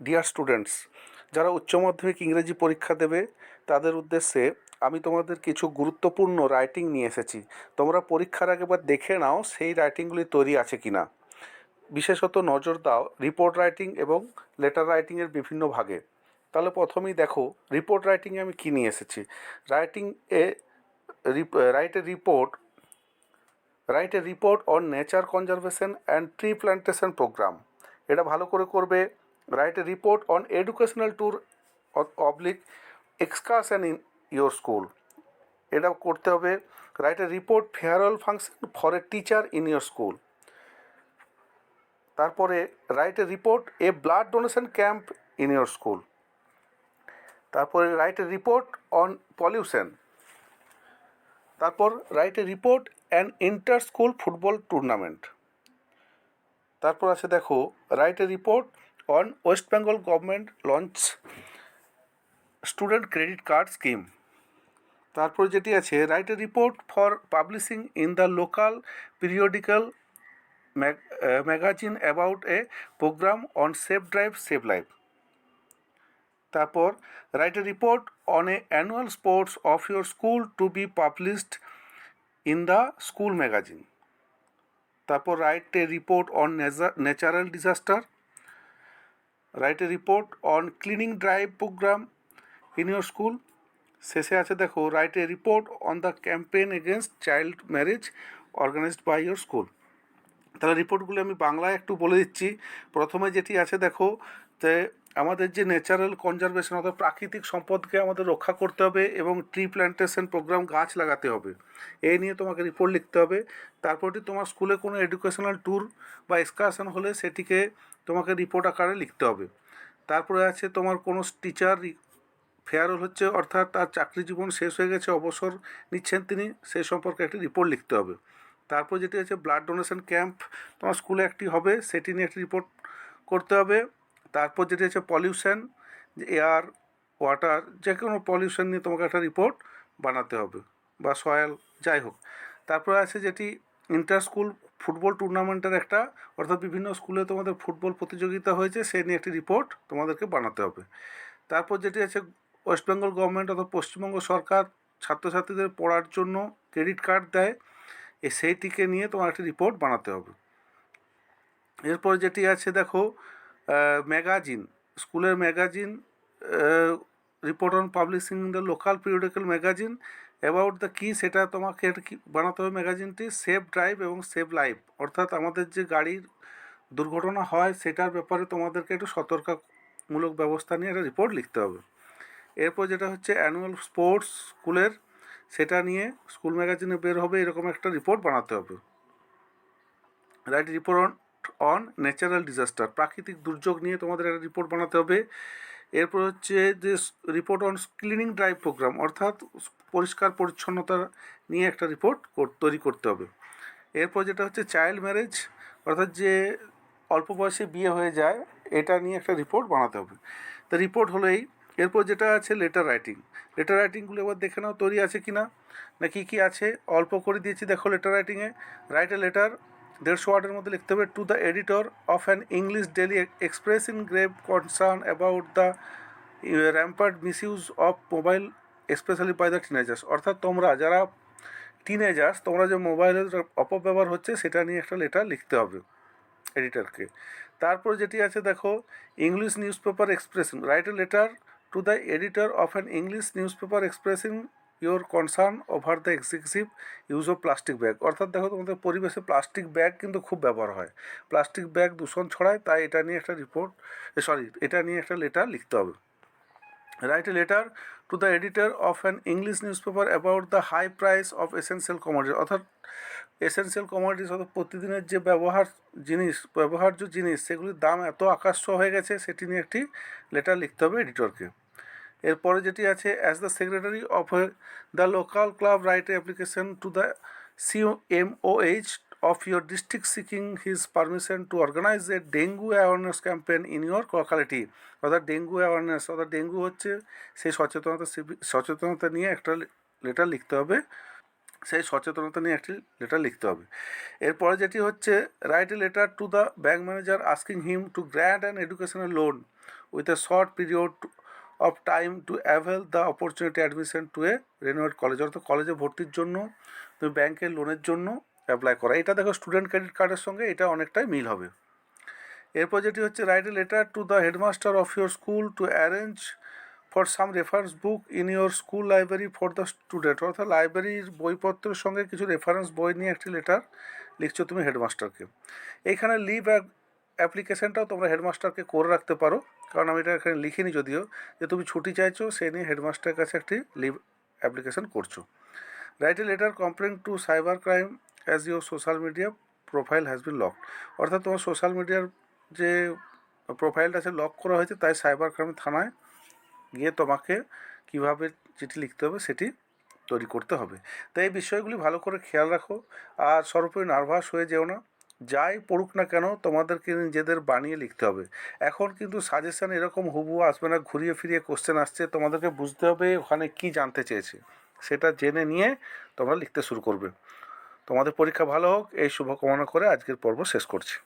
Deer students যারা উচ্চ মাধ্যমিক ইংরেজি পরীক্ষা দেবে, তাদের উদ্দেশ্যে আমি তোমাদের কিছু গুরুত্বপূর্ণ রাইটিং নিয়ে এসেছি। তোমরা পরীক্ষার আগে একবার দেখে নাও সেই রাইটিংগুলি তৈরি আছে কি না বিশেষত নজর দাও রিপোর্ট রাইটিং এবং লেটার রাইটিংয়ের বিভিন্ন ভাগে। তাহলে প্রথমেই দেখো রিপোর্ট রাইটিংয়ে আমি কী নিয়ে এসেছি? Writing a write a report write a report on nature conservation and tree plantation programme এটা ভালো করে করবে write a report on educational tour oblique excursion in your school এটা করতে হবে। Write a report farewell function for a teacher in your school তারপরে write a report a blood donation camp in your school তারপরে write a report on pollution তারপর write a report and inter school football tournament তারপর আছে দেখো write a report on West Bengal government launch student credit card scheme. তারপর যেটি আছে write a report for publishing in the local periodical magazine about a programme on safe drive save life তারপর write a report on a annual sports of your school to be published in the school magazine তারপর write a report on natural disaster write a report on cleaning drive programme in your school শেষে আছে দেখো write a report on the campaign against child marriage organised by your school তাহলে রিপোর্টগুলি আমি বাংলায় একটু বলে দিচ্ছি। প্রথমে যেটি আছে দেখো যে আমাদের যে ন্যাচারাল কনজারভেশন অর্থাৎ প্রাকৃতিক সম্পদকে আমাদের রক্ষা করতে হবে এবং ট্রি প্ল্যান্টেশন প্রোগ্রাম গাছ লাগাতে হবে। এই নিয়ে তোমাকে রিপোর্ট লিখতে হবে। তারপরটি তোমার স্কুলে কোনো এডুকেশনাল ট্যুর বা এক্সকারশন হলে সেটিকে তোমাকে রিপোর্ট আকারে লিখতে হবে। তারপরে আছে তোমার কোনো টিচার ফেয়ারওয়েল হচ্ছে, অর্থাৎ তার চাকরি জীবন শেষ হয়ে গেছে, অবসর নিচ্ছেন তিনি সেই সম্পর্কে একটি রিপোর্ট লিখতে হবে। তারপর যেটি আছে ব্লাড ডোনেশন ক্যাম্প তোমার স্কুলে একটি হবে, সেটি নিয়ে একটি রিপোর্ট করতে হবে। তারপর যেটি আছে পলিউশন এয়ার ওয়াটার যে কোনো পলিউশন নিয়ে তোমাকে একটা রিপোর্ট বানাতে হবে, বা সয়েল যাই হোক। তারপরে আছে যেটি ইন্টার স্কুল ফুটবল টুর্নামেন্টের একটা, অর্থাৎ বিভিন্ন স্কুলে তোমাদের ফুটবল প্রতিযোগিতা হয়েছে সেই নিয়ে একটি রিপোর্ট তোমাদেরকে বানাতে হবে। তারপর যেটি আছে ওয়েস্ট বেঙ্গল গভর্নমেন্ট অর্থাৎ পশ্চিমবঙ্গ সরকার ছাত্রছাত্রীদের পড়ার জন্য ক্রেডিট কার্ড দেয় এ সেইটিকে নিয়ে তোমার একটি রিপোর্ট বানাতে হবে। এরপর যেটি আছে, দেখো ম্যাগাজিন স্কুলের magazine report on publishing the local periodical magazine about the কী সেটা তোমাকে বানাতে হবে ম্যাগাজিনটি সেফ ড্রাইভ এবং সেভ লাইফ অর্থাৎ আমাদের যে গাড়ির দুর্ঘটনা হয়, সেটার ব্যাপারে তোমাদেরকে একটু সতর্কমূলক ব্যবস্থা নিয়ে একটা রিপোর্ট লিখতে হবে। এরপর যেটা হচ্ছে অ্যানুয়াল স্পোর্টস স্কুলের সেটা নিয়ে স্কুল ম্যাগাজিনে বের হবে, এরকম একটা রিপোর্ট বানাতে হবে। Write report on natural disaster প্রাকৃতিক দুর্যোগ নিয়ে তোমাদের একটা রিপোর্ট বানাতে হবে। এরপর হচ্ছে যে report on cleaning drive programme অর্থাৎ পরিষ্কার পরিচ্ছন্নতা নিয়ে একটা রিপোর্ট তৈরি করতে হবে। এরপর যেটা হচ্ছে চাইল্ড ম্যারেজ অর্থাৎ যে অল্প বয়সে বিয়ে হয়ে যায়, এটা নিয়ে একটা রিপোর্ট বানাতে হবে। তো রিপোর্ট হলেই এরপর যেটা আছে লেটার রাইটিং লেটার রাইটিংগুলো এবার দেখে নাও, তৈরি আছে কি না না কী কী আছে? অল্প করে দিয়েছি, দেখো লেটার রাইটিংয়ে রাইট এ লেটার দেড়শো ওয়ার্ডের মধ্যে লিখতে হবে to the editor of an English daily express in grave concern about the rampant misuse of mobile specially by the teenagers অর্থাৎ তোমরা, যারা টিনেজার্স তোমরা যে মোবাইলের অপব্যবহার হচ্ছে, সেটা নিয়ে একটা লেটার লিখতে হবে এডিটরকে তারপর যেটি আছে, দেখো English newspaper expression write a letter the editor of an English newspaper expressing your concern over the executive use of plastic bag অর্থাৎ দেখো তোমাদের পরিবেশে প্লাস্টিক ব্যাগ কিন্তু খুব ব্যবহার হয়। প্লাস্টিক ব্যাগ দূষণ ছড়ায়, তাই এটা নিয়ে একটা রিপোর্ট সরি এটা নিয়ে একটা লেটার লিখতে হবে। A letter to the editor of an English newspaper about the high price of essential commodity অর্থাৎ এসেন্সিয়াল কমোডিটিস অর্থাৎ প্রতিদিনের যে ব্যবহার জিনিস, ব্যবহার্য জিনিস, সেগুলির দাম এত আকাশ হয়ে গেছে, সেটি নিয়ে একটি লেটার লিখতে হবে এডিটরকে এরপরে যেটি আছে as the secretary of the local club write application to the C of your district seeking his permission to organise a dengue awareness campaign in your locality অর্থাৎ ডেঙ্গু অ্যাওয়ারনেস অর্থাৎ ডেঙ্গু হচ্ছে সেই সচেতনতা সচেতনতা নিয়ে একটা লেটার লিখতে হবে। সেই সচেতনতা নিয়ে একটি লেটার লিখতে হবে। এরপরে যেটি হচ্ছে write a letter to the bank manager asking him to grand an educational loan with a short period of time to avail the opportunity admission to a renowned college অর্থাৎ কলেজে ভর্তির জন্য তুমি ব্যাংকের লোনের জন্য। অ্যাপ্লাই করা। এটা দেখো স্টুডেন্ট ক্রেডিট কার্ডের সঙ্গে এটা অনেকটাই মিল হবে। এরপর যেটি হচ্ছে write a letter to the headmaster of your school to arrange for some reference book in your school library for the student অর্থাৎ লাইব্রেরির বইপত্রের সঙ্গে কিছু রেফারেন্স বই নিয়ে একটি লেটার লিখছো তুমি হেডমাস্টারকে এইখানে লিভ অ্যাপ্লিকেশানটাও তোমরা হেডমাস্টারকে করে রাখতে পারো। কারণ আমি এটা এখানে লিখিনি যদিও, যে তুমি ছুটি চাইছো, সে নিয়ে হেডমাস্টারের কাছে একটি লিভ অ্যাপ্লিকেশান করছ। Write a letter complain to cyber crime as your social media profile has been locked অর্থাৎ তোমার সোশ্যাল মিডিয়ার যে প্রোফাইলটা আছে লক করা হয়েছে, তাই সাইবার ক্রাইম থানায় গিয়ে তোমাকে কীভাবে চিঠি লিখতে হবে সেটি তৈরি করতে হবে। তাই এই বিষয়গুলি ভালো করে খেয়াল রাখো। আর সর্বোপরি নার্ভাস হয়ে যেও না। যাই পড়ুক না কেন, তোমাদেরকে নিজেদের বানিয়ে লিখতে হবে। এখন কিন্তু সাজেশান এরকম হুবু আসবে না, ঘুরিয়ে ফিরিয়ে কোশ্চেন আসছে। তোমাদেরকে বুঝতে হবে ওখানে কি জানতে চেয়েছে। সেটা জেনে নিয়ে তোমরা লিখতে শুরু করবে। তোমাদের পরীক্ষা ভালো হোক এই শুভকামনা করে আজকের পর্ব শেষ করছি।